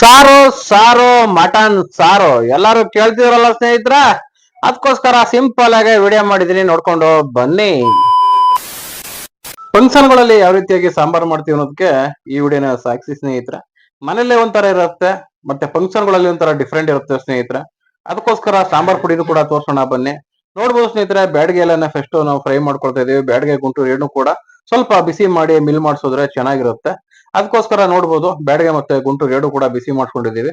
ಸಾರು ಸಾರು, ಮಟನ್, ಸಾರು. ಎಲ್ಲಾರು ಕೇಳ್ತಿದ್ರಲ್ಲ ಸ್ನೇಹಿತರ? ಅದಕ್ಕೋಸ್ಕರ ಸಿಂಪಲ್ ಆಗಿ ವಿಡಿಯೋ ಮಾಡಿದೀನಿ ನೋಡ್ಕೊಂಡು ಬನ್ನಿ. ಫಂಕ್ಷನ್ಗಳಲ್ಲಿ ಯಾವ ರೀತಿಯಾಗಿ ಸಾಂಬಾರ್ ಮಾಡ್ತೀವಿ ಅನ್ನೋದಕ್ಕೆ ಈ ವಿಡಿಯೋನ ಸಾಕ್ಷಿ ಸ್ನೇಹಿತರ. ಮನೇಲೆ ಒಂಥರ ಇರುತ್ತೆ, ಮತ್ತೆ ಫಂಕ್ಷನ್ಗಳಲ್ಲಿ ಒಂಥರ ಡಿಫ್ರೆಂಟ್ ಇರುತ್ತೆ ಸ್ನೇಹಿತರ. ಅದಕ್ಕೋಸ್ಕರ ಸಾಂಬಾರ್ ಪುಡಿನೂ ಕೂಡ ತೋರ್ಸೋಣ ಬನ್ನಿ. ನೋಡ್ಬೋದು ಸ್ನೇಹಿತರೆ, ಬ್ಯಾಡ್ಗೆ ಎಲ್ಲ ಫಸ್ಟ್ ನಾವು ಫ್ರೈ ಮಾಡ್ಕೊಳ್ತಾ ಇದೀವಿ. ಬ್ಯಾಡ್ಗೆ ಗುಂಟು ಏನು ಕೂಡ ಸ್ವಲ್ಪ ಬಿಸಿ ಮಾಡಿ ಮಿಲ್ ಮಾಡಿಸೋದ್ರೆ ಚೆನ್ನಾಗಿರುತ್ತೆ. ಅದಕ್ಕೋಸ್ಕರ ನೋಡ್ಬೋದು. ಬ್ಯಾಡ್ಗೆ ಮತ್ತೆ ಗುಂಟೂರು ಎರಡು ಕೂಡ ಬಿಸಿ ಮಾಡ್ಕೊಂಡಿದೀವಿ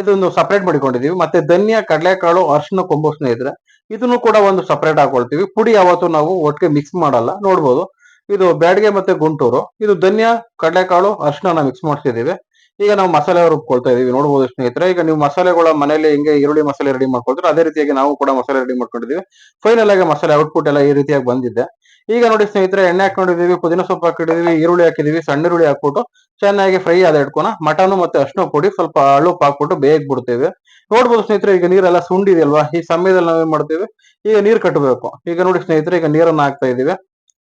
ಇದೊಂದು ಸಪರೇಟ್ ಮಾಡಿಕೊಂಡಿದೀವಿ ಮತ್ತೆ ಧನ್ಯ, ಕಡಲೆಕಾಳು, ಅರ್ಶಿನ ಕೊಂಬು ಸ್ನೇಹಿತರೆ, ಇದನ್ನು ಕೂಡ ಒಂದು ಸಪರೇಟ್ ಹಾಕೊಳ್ತೀವಿ. ಪುಡಿ ಯಾವತ್ತು ನಾವು ಒಟ್ಟಿಗೆ ಮಿಕ್ಸ್ ಮಾಡಲ್ಲ. ನೋಡ್ಬೋದು. ಇದು ಬ್ಯಾಡ್ಗೆ ಮತ್ತೆ ಗುಂಟೂರು. ಇದು ಧನ್ಯ, ಕಡಲೆಕಾಳು ಅರ್ಶಿನ ಮಿಕ್ಸ್ ಮಾಡ್ತಿದ್ದೀವಿ. ಈಗ ನಾವು ಮಸಾಲೆ ರುಬ್ಕೊಳ್ತಾ ಇದೀವಿ. ನೋಡ್ಬೋದು ಸ್ನೇಹಿತರೆ. ಈಗ ನೀವು ಮಸಾಲೆಗಳ ಮನೇಲಿ ಹಿಂಗೆ ಈರುಳ್ಳಿ ಮಸಾಲೆ ರೆಡಿ ಮಾಡ್ಕೊಳ್ತಾರೆ, ಅದೇ ರೀತಿಯಾಗಿ ನಾವು ಕೂಡ ಮಸಾಲೆ ರೆಡಿ ಮಾಡ್ಕೊಂಡಿದೀವಿ ಫೈನಲ್ ಆಗಿ ಮಸಾಲೆ ಔಟ್ಪುಟ್ ಎಲ್ಲ ಈ ರೀತಿಯಾಗಿ ಬಂದಿದೆ. ಈಗ ನೋಡಿ ಸ್ನೇಹಿತರೆ, ಎಣ್ಣೆ ಹಾಕೊಂಡಿದೀವಿ ಪುದೀನ ಸೊಪ್ಪು ಹಾಕಿದೀವಿ ಈರುಳ್ಳಿ ಹಾಕಿದೀವಿ ಸಣ್ಣ ಈರುಳ್ಳಿ ಹಾಕ್ಬಿಟ್ಟು ಚೆನ್ನಾಗಿ ಫ್ರೈ ಆದ ಇಟ್ಕೊನ ಮಟನ್ ಮತ್ತೆ ಅರ್ಶಿನ ಪುಡಿ ಸ್ವಲ್ಪ ಅಳುಪ್ ಹಾಕ್ಬಿಟ್ಟು ಬೇಗ ಬಿಡ್ತೇವೆ. ನೋಡ್ಬೋದು ಸ್ನೇಹಿತರೆ, ಈಗ ನೀರೆಲ್ಲ ಸುಂಡಿದೆಯಲ್ವಾ? ಈ ಸಮಯದಲ್ಲಿ ನಾವೇನ್ ಮಾಡ್ತೀವಿ? ಈಗ ನೀರ್ ಕಟ್ಟಬೇಕು ಈಗ ನೋಡಿ ಸ್ನೇಹಿತರೆ, ಈಗ ನೀರನ್ನ ಹಾಕ್ತಾ ಇದೀವಿ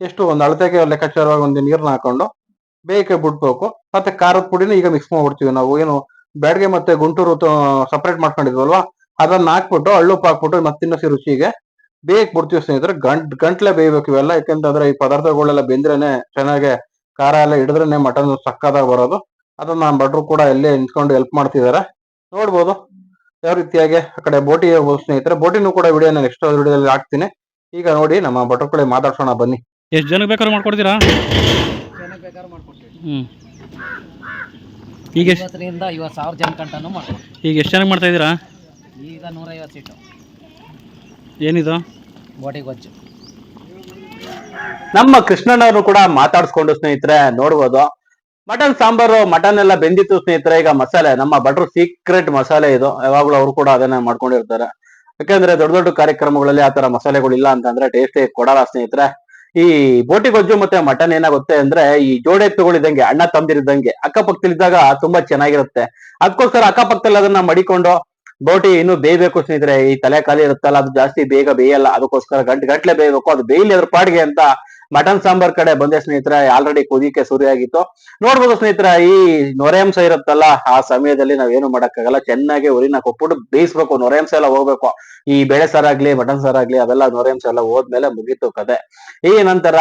ಎಷ್ಟು ಒಂದು ಅಳತೆಗೆ ಲೆಕ್ಕಾಚಾರವಾಗಿ ಒಂದು ನೀರನ್ನ ಹಾಕೊಂಡು ಬೇಗ ಬಿಡ್ಬೇಕು. ಮತ್ತೆ ಖಾರದ ಪುಡಿನ ಈಗ ಮಿಕ್ಸ್ ಮಾಡ್ಬಿಡ್ತೀವಿ ನಾವು. ಏನು ಬ್ಯಾಡ್ಗೆ ಮತ್ತೆ ಗುಂಟೂರು ಸಪರೇಟ್ ಮಾಡ್ಕೊಂಡಿದ್ವಲ್ವಾ? ಅದನ್ನ ಹಾಕ್ಬಿಟ್ಟು ಅಳ್ಳುಪ್ಪು ಹಾಕ್ಬಿಟ್ಟು ಮತ್ತಿನ್ನಷ್ಟು ರುಚಿಗೆ ಬೇಯಕ್ ಬಿಡ್ತೀವಿ ಸ್ನೇಹಿತರೆ ಗಂಟ್ ಗಂಟ್ಲೆ ಬೇಯ್ಬೇಕು ಇವೆಲ್ಲ. ಯಾಕಂತಂದ್ರೆ ಈ ಪದಾರ್ಥಗಳೆಲ್ಲ ಬೆಂದ್ರೇನೆ ಚೆನ್ನಾಗೆ ಖಾರ ಎಲ್ಲ ಹಿಡಿದ್ರೇನೆ ಮಟನ್ ಸಕ್ಕದಾಗ ಬರೋದು. ಅದನ್ನ ನಮ್ಮ ಭಟ್ರು ಕೂಡ ಎಲ್ಲೇ ನಿಂತ್ಕೊಂಡು ಹೆಲ್ಪ್ ಮಾಡ್ತಿದ್ದಾರೆ. ನೋಡ್ಬೋದು. ಯಾವ ರೀತಿಯಾಗಿ ಆ ಕಡೆ ಬೋಟಿ ಹೋಗ್ಬೋದು ಸ್ನೇಹಿತರೆ. ಬೋಟಿನೂ ಕೂಡ ವಿಡಿಯೋ ನೆಕ್ಸ್ಟ್ ವಿಡಿಯೋದಲ್ಲಿ ಹಾಕ್ತೀನಿ. ಈಗ ನೋಡಿ ನಮ್ಮ ಭಟ್ರ ಕಡೆ ಮಾತಾಡ್ಸೋಣ ಬನ್ನಿ. ಎಷ್ಟು ಜನಕ್ಕೆ ಬೇಕಾದ್ರೂ ಮಾಡ್ಕೊಡ್ತೀರಾ? ಈಗ ಎಷ್ಟು ಐವತ್ತು ಸಾವಿರ ಜನ ಕಂಟನೂ ಮಾಡ್ತೀವಿ ಈಗ ಎಷ್ಟು ಜನಕ್ಕೆ ಮಾಡ್ತಾಯಿದ್ದೀರಾ ಈಗ ನೂರೈವತ್ತು ಸೀಟು. ಏನಿದು? ಬಾಡಿ ಗೊಜ್ಜು. ನಮ್ಮ ಕೃಷ್ಣನವ್ರು ಕೂಡ ಮಾತಾಡ್ಸ್ಕೊಂಡು ಸ್ನೇಹಿತರೆ ನೋಡ್ಬೋದು. ಮಟನ್ ಸಾಂಬಾರು ಮಟನ್ ಎಲ್ಲ ಬೆಂದಿತ್ತು ಸ್ನೇಹಿತರೆ ಈಗ ಮಸಾಲೆ ನಮ್ಮ ಭಟ್ರು ಸೀಕ್ರೆಟ್ ಮಸಾಲೆ ಇದು. ಯಾವಾಗ್ಲೂ ಅವರು ಕೂಡ ಅದನ್ನ ಮಾಡ್ಕೊಂಡಿರ್ತಾರೆ. ಯಾಕಂದ್ರೆ ದೊಡ್ಡ ದೊಡ್ಡ ಕಾರ್ಯಕ್ರಮಗಳಲ್ಲಿ ಆತರ ಮಸಾಲೆಗಳು ಇಲ್ಲ ಅಂತಂದ್ರೆ ಟೇಸ್ಟ್ ಕೊಡಲ್ಲ ಸ್ನೇಹಿತರೆ. ಈ ಬೋಟಿ ಗೊಜ್ಜು ಮತ್ತೆ ಮಟನ್ ಏನಾಗುತ್ತೆ ಅಂದ್ರೆ ಈ ಜೋಡೆ ತಗೊಳಿದಂಗೆ ಅಣ್ಣ ತಂದಿರಿದಂಗೆ ಅಕ್ಕಪಕ್ಕದಲ್ಲಿದ್ದಾಗ ತುಂಬಾ ಚೆನ್ನಾಗಿರುತ್ತೆ. ಅದಕ್ಕೋಸ್ಕರ ಅಕ್ಕಪಕ್ಕದಲ್ಲಿ ಅದನ್ನ ಮಡಿಕೊಂಡು ಬೋಟಿ ಇನ್ನು ಬೇಯಬೇಕು ಸ್ನೇಹಿತರೆ, ಈ ತಲೆ ಖಾಲಿ ಇರುತ್ತಲ್ಲ, ಅದು ಜಾಸ್ತಿ ಬೇಗ ಬೇಯಲ್ಲ, ಅದಕ್ಕೋಸ್ಕರ ಗಂಟೆ, ಗಂಟ್ಲೆ ಬೇಯಬೇಕು. ಅದು ಬೇಯಲಿ ಅದ್ರ ಪಾಡಿಗೆ ಅಂತ ಮಟನ್ ಸಾಂಬಾರ್ ಕಡೆ ಬಂದೆ ಸ್ನೇಹಿತರೆ ಆಲ್ರೆಡಿ ಕುದಿಕೆ ಶುರು ಆಗಿತ್ತು ನೋಡ್ಬೋದು ಸ್ನೇಹಿತರೆ, ಈ ನೊರೆಂಸ ಇರುತ್ತಲ್ಲ, ಆ ಸಮಯದಲ್ಲಿ ನಾವೇನು ಮಾಡಕ್ಕಾಗಲ್ಲ. ಚೆನ್ನಾಗಿ ಉರಿನ ಕೊಟ್ಬಿಟ್ಟು ಬೇಯಿಸ್ಬೇಕು ನೊರೆಂಸ ಎಲ್ಲ ಹೋಗ್ಬೇಕು. ಈ ಬೇಳೆ ಸಾರಾಗ್ಲಿ ಮಟನ್ ಸಾರಾಗ್ಲಿ ಅವೆಲ್ಲ ನೊರೆಂಸ ಎಲ್ಲಾ ಹೋದ್ಮೇಲೆ ಮುಗೀತು ಕತೆ. ಈ ನಂತರ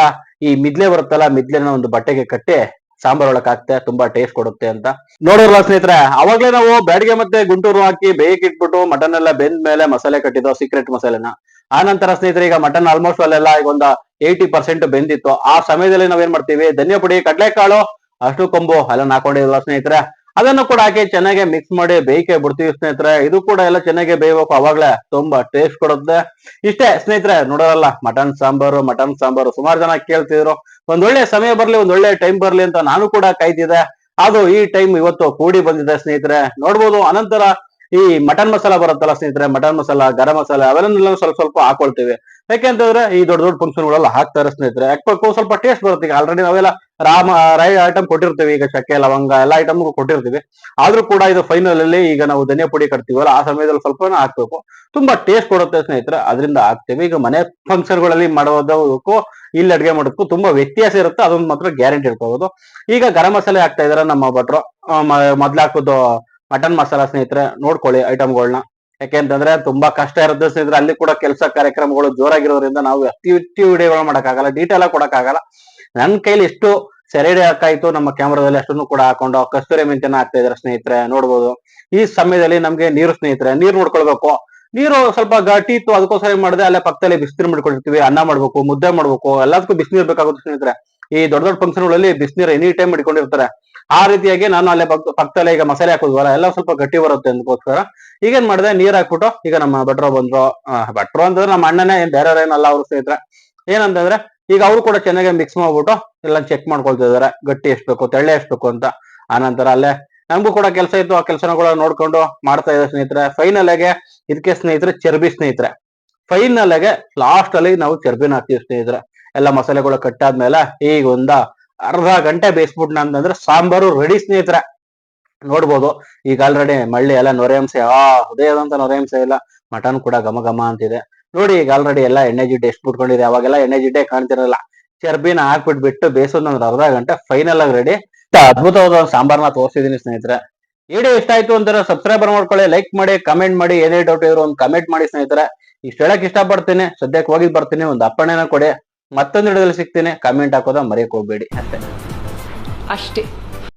ಈ ಮಿದ್ಲೆ ಬರುತ್ತಲ್ಲ, ಮಿದ್ಲೆನ ಒಂದು ಬಟ್ಟೆಗೆ ಕಟ್ಟಿ ಸಾಂಬಾರ್ ಒಳಕ್ ಹಾಕ್ತೆ, ತುಂಬಾ ಟೇಸ್ಟ್ ಕೊಡುತ್ತೆ ಅಂತ. ನೋಡಿರಲ್ಲ ಸ್ನೇಹಿತರೆ, ಅವಾಗ್ಲೇ ನಾವು ಬ್ಯಾಡ್ಗೆ ಮತ್ತೆ ಗುಂಟೂರು ಹಾಕಿ ಬೇಯಕ್ ಇಟ್ಬಿಟ್ಟು ಮಟನ್ ಎಲ್ಲ ಬೆಂದ ಮೇಲೆ ಮಸಾಲೆ ಕಟ್ಟಿದ್ದು ಸೀಕ್ರೆಟ್ ಮಸಾಲೆನ. ಆ ನಂತರ ಸ್ನೇಹಿತರೆ, ಈಗ ಮಟನ್ ಆಲ್ಮೋಸ್ಟ್ ಅಲ್ಲೆಲ್ಲ ಈಗ ಒಂದು ಏಯ್ಟಿ ಪರ್ಸೆಂಟ್ ಬೆಂದಿತ್ತು. ಆ ಸಮಯದಲ್ಲಿ ನಾವೇನ್ ಮಾಡ್ತೀವಿ? ಧನಿಯಾ ಪುಡಿ ಕಡಲೆಕಾಳು, ಅಷ್ಟು ಕೊಂಬು ಎಲ್ಲ ಹಾಕೊಂಡಿದ್ವಲ್ಲ ಸ್ನೇಹಿತರೆ. ಅದನ್ನು ಕೂಡ ಹಾಕಿ ಚೆನ್ನಾಗಿ ಮಿಕ್ಸ್ ಮಾಡಿ ಬೇಯಿಕೆ ಬಿಡ್ತೀವಿ ಸ್ನೇಹಿತರೆ. ಇದು ಕೂಡ ಎಲ್ಲ ಚೆನ್ನಾಗಿ ಬೇಯಬೇಕು. ಅವಾಗ್ಲೇ ತುಂಬಾ ಟೇಸ್ಟ್ ಕೊಡುತ್ತೆ. ಇಷ್ಟೇ ಸ್ನೇಹಿತರೆ ನೋಡೋರಲ್ಲ ಮಟನ್ ಸಾಂಬಾರು ಮಟನ್ ಸಾಂಬಾರು. ಸುಮಾರು ಜನ ಕೇಳ್ತಿದ್ರು. ಒಂದ್ ಒಳ್ಳೆ ಸಮಯ ಬರ್ಲಿ, ಒಂದ್ ಒಳ್ಳೆ ಟೈಮ್ ಬರ್ಲಿ ಅಂತ ನಾನು ಕೂಡ ಕಾಯ್ತಿದ್ದೆ. ಅದು ಈ ಟೈಮ್ ಇವತ್ತು ಕೂಡಿ ಬಂದಿದೆ ಸ್ನೇಹಿತರೆ. ನೋಡ್ಬೋದು, ಅನಂತರ ಈ ಮಟನ್ ಮಸಾಲ ಬರುತ್ತಲ್ಲ ಸ್ನೇಹಿತರೆ ಮಟನ್ ಮಸಾಲ ಗರಂ ಮಸಾಲ ಅವೆಲ್ಲ ಸ್ವಲ್ಪ ಸ್ವಲ್ಪ ಹಾಕೊಳ್ತೇವೆ. ಯಾಕೆಂತಂದ್ರೆ ಈ ದೊಡ್ಡ ದೊಡ್ಡ ಫಂಕ್ಷನ್ ಗಳೆಲ್ಲ ಹಾಕ್ತಾರೆ ಸ್ನೇಹಿತರೆ. ಯಾಕೆ ಸ್ವಲ್ಪ ಟೇಸ್ಟ್ ಬರುತ್ತೆ ಈಗ. ಆಲ್ರೆಡಿ ನಾವೆಲ್ಲ ರಾಮ ರೈ ಐಟಮ್ ಕೊಟ್ಟಿರ್ತೀವಿ. ಈಗ ಚಕ್ಕೆ ಲವಂಗ ಎಲ್ಲ ಐಟಮ್ ಕೊಟ್ಟಿರ್ತೀವಿ. ಆದ್ರೂ ಕೂಡ ಇದು ಫೈನಲ್ ಅಲ್ಲಿ ಈಗ ನಾವು ಧನಿಯಾ ಪುಡಿ ಕಟ್ತೀವಲ್ಲ ಆ ಸಮಯದಲ್ಲಿ ಸ್ವಲ್ಪ ಹಾಕ್ಬೇಕು. ತುಂಬಾ ಟೇಸ್ಟ್ ಕೊಡುತ್ತೆ ಸ್ನೇಹಿತರೆ. ಅದರಿಂದ ಹಾಕ್ತೇವೆ. ಈಗ ಮನೆ ಫಂಕ್ಷನ್ಗಳಲ್ಲಿ ಮಾಡೋದಕ್ಕೂ ಇಲ್ಲಿ ಅಡ್ಗೆ ಮಾಡೋದಕ್ಕೂ ತುಂಬಾ ವ್ಯತ್ಯಾಸ ಇರುತ್ತೆ. ಅದೊಂದು ಮಾತ್ರ ಗ್ಯಾರಂಟಿ ಇಟ್ಕೋಬಹುದು ಈಗ ಗರಂ ಮಸಾಲೆ ಹಾಕ್ತಾ ಇದಾರೆ ನಮ್ಮ ಭಟ್ರು. ಆ, ಮ- ಮೊದ್ಲು ಹಾಕೋದು ಮಟನ್ ಮಸಾಲಾ ಸ್ನೇಹಿತರೆ, ನೋಡ್ಕೊಳ್ಳಿ ಐಟಮ್ಗಳನ್ನ ಯಾಕೆಂತಂದ್ರೆ ತುಂಬಾ ಕಷ್ಟ ಇರುತ್ತೆ ಸ್ನೇಹಿತರೆ, ಅಲ್ಲಿ ಕೂಡ ಕೆಲಸ ಕಾರ್ಯಕ್ರಮಗಳು ಜೋರಾಗಿರೋದ್ರಿಂದ ನಾವು ಅತಿ ಹೆಚ್ಚು ವಿಡಿಯೋಗಳು ಮಾಡಕ್ಕಾಗಲ್ಲ ಡೀಟೇಲ್ ಆಗಿ ಕೊಡಕ್ಕಾಗಲ್ಲ. ನನ್ನ ಕೈಲಿ ಎಷ್ಟು ಸೆರೆಡಿ ಹಾಕಾಯ್ತು, ನಮ್ಮ ಕ್ಯಾಮ್ರಾದಲ್ಲಿ ಅಷ್ಟನ್ನು ಕೂಡ ಹಾಕೊಂಡು ಕಸ್ತೂರಿ ಮೆಂತ್ಯನ ಹಾಕ್ತಾ ಇದಾರೆ ಸ್ನೇಹಿತರೆ, ನೋಡ್ಬೋದು. ಈ ಸಮಯದಲ್ಲಿ ನಮ್ಗೆ ನೀರು ಸ್ನೇಹಿತರೆ, ನೀರು ನೋಡ್ಕೊಳ್ಬೇಕು. ನೀರು ಸ್ವಲ್ಪ ಗಟ್ಟಿ ಇತ್ತು, ಅದಕ್ಕೋಸ್ಕರ ಏನ್ ಮಾಡಿದೆ, ಅಲ್ಲೇ ಪಕ್ಕದಲ್ಲಿ ಬಿಸಿನೀರು ಮಾಡ್ಕೊಂಡಿರ್ತೀವಿ, ಅನ್ನ ಮಾಡ್ಬೇಕು, ಮುದ್ದೆ ಮಾಡ್ಬೇಕು, ಎಲ್ಲದಕ್ಕೂ ಬಿಸಿನೀರು ಬೇಕಾಗುತ್ತೆ ಸ್ನೇಹಿತರೆ. ಈ ದೊಡ್ಡ ದೊಡ್ಡ ಫಂಕ್ಷನ್ಗಳಲ್ಲಿ ಬಿಸಿನೀರು ಎನಿ ಟೈಮ್ ಇಟ್ಕೊಂಡಿರ್ತಾರೆ ಆ ರೀತಿಯಾಗಿ ನಾನು ಅಲ್ಲೇ ಪಕ್ಕ- ಪಕ್ಕದಲ್ಲೇ ಈಗ ಮಸಾಲೆ ಹಾಕೋದ್ವಲ್ಲ ಎಲ್ಲ ಸ್ವಲ್ಪ ಗಟ್ಟಿ ಬರುತ್ತೆ ಅದಕ್ಕೋಸ್ಕರ ಈಗೇನ್ ಮಾಡಿದೆ, ನೀರ್ ಹಾಕ್ಬಿಟ್ಟು ಈಗ ನಮ್ಮ ಭಟ್ರು ಬಂದ್ರು. ಭಟ್ರು ಅಂತಂದ್ರೆ ನಮ್ಮ ಅಣ್ಣನೇ, ಏನ್ ಬೇರೆ ಏನಲ್ಲ, ಅವ್ರು ಸ್ನೇಹಿತರೆ ಏನಂತಂದ್ರೆ, ಈಗ ಅವರು ಕೂಡ ಚೆನ್ನಾಗಿ ಮಿಕ್ಸ್ ಮಾಡ್ಬಿಟ್ಟು ಎಲ್ಲ ಚೆಕ್ ಮಾಡ್ಕೊಳ್ತಾ ಇದಾರೆ. ಗಟ್ಟಿ ಎಷ್ಟು ಬೇಕು, ತೆಳ್ಳೆ ಎಷ್ಟು ಬೇಕು ಅಂತ. ಆನಂತರ ಅಲ್ಲೇ ನಮಗೂ ಕೂಡ ಕೆಲಸ ಇತ್ತು, ಆ ಕೆಲಸನ ಕೂಡ ನೋಡ್ಕೊಂಡು ಮಾಡ್ತಾ ಇದ್ದಾರೆ ಸ್ನೇಹಿತರೆ. ಫೈನಲ್ ಆಗಿ ಇದಕ್ಕೆ ಸ್ನೇಹಿತರೆ, ಚರ್ಬಿ ಸ್ನೇಹಿತರೆ. ಫೈನಲ್ ಆಗಿ ಲಾಸ್ಟ್ ಅಲ್ಲಿ ನಾವು ಚರ್ಬಿನ ಹಾಕ್ತೀವಿ ಸ್ನೇಹಿತರೆ. ಎಲ್ಲ ಮಸಾಲೆಗಳು ಕಟ್ಟಾದ್ಮೇಲೆ ಈಗ ಒಂದ ಅರ್ಧ ಗಂಟೆ ಬೇಯಿಸ್ಬಿಟ್ನ ಅಂತಂದ್ರೆ ಸಾಂಬಾರು ರೆಡಿ ಸ್ನೇಹಿತರೆ. ನೋಡ್ಬೋದು. ಈಗ ಆಲ್ರೆಡಿ ಮಳ್ಳಿ ಎಲ್ಲ ನೊರೆಯಂಸೆ ಆ ಹೃದಯದಂತ ನೊರೆಯಂಸೆ ಇಲ್ಲ ಮಟನ್ ಕೂಡ ಘಮ ಘಮ ಅಂತಿದೆ. ನೋಡಿ ಈಗ ಆಲ್ರೆಡಿ ಎಲ್ಲ ಎಣ್ಣೆ ಜಿಡ್ಡೆ ಎಷ್ಟು ಬಿಟ್ಕೊಂಡಿದೆ, ಅವಾಗೆಲ್ಲ ಎಣ್ಣೆ ಜಿಡ್ಡೆ ಕಾಣ್ತಿರಲ್ಲ. ಚರ್ಬಿನ ಹಾಕ್ಬಿಟ್ಟು ಬಿಟ್ಟು ಬೇಯಿಸೋದು ಒಂದು ಅರ್ಧ ಗಂಟೆ ಫೈನಲ್ ಆಗಿ ರೆಡಿ ಅದ್ಭುತವಾದ ಒಂದು ಸಾಂಬಾರ್ನ ತೋರಿಸಿದೀನಿ ಸ್ನೇಹಿತರೆ. ವಿಡಿಯೋ ಇಷ್ಟ ಆಯ್ತು ಅಂತಾರೆ ಸಬ್ಸ್ಕ್ರೈಬರ್ ಮಾಡ್ಕೊಳ್ಳಿ ಲೈಕ್ ಮಾಡಿ ಕಮೆಂಟ್ ಮಾಡಿ, ಏನೇ ಡೌಟ್ ಇದ್ರು ಒಂದು ಕಮೆಂಟ್ ಮಾಡಿ ಸ್ನೇಹಿತರೆ. ಇಷ್ಟ ಹೇಳಕ್ ಇಷ್ಟಪಡ್ತೀನಿ. ಸದ್ಯಕ್ಕೆ ಹೋಗಿ ಬರ್ತೀನಿ. ಒಂದು ಅಪ್ಪಣೆನ ಕೊಡಿ. ಮತ್ತೊಂದು ವಿಡಿಯೋದಲ್ಲಿ ಸಿಗ್ತೇನೆ. ಕಮೆಂಟ್ ಹಾಕೋದ ಮರೆಯಕ್ಕೆ ಹೋಗ್ಬೇಡಿ. ಅಷ್ಟೇ. ಅಷ್ಟೇ.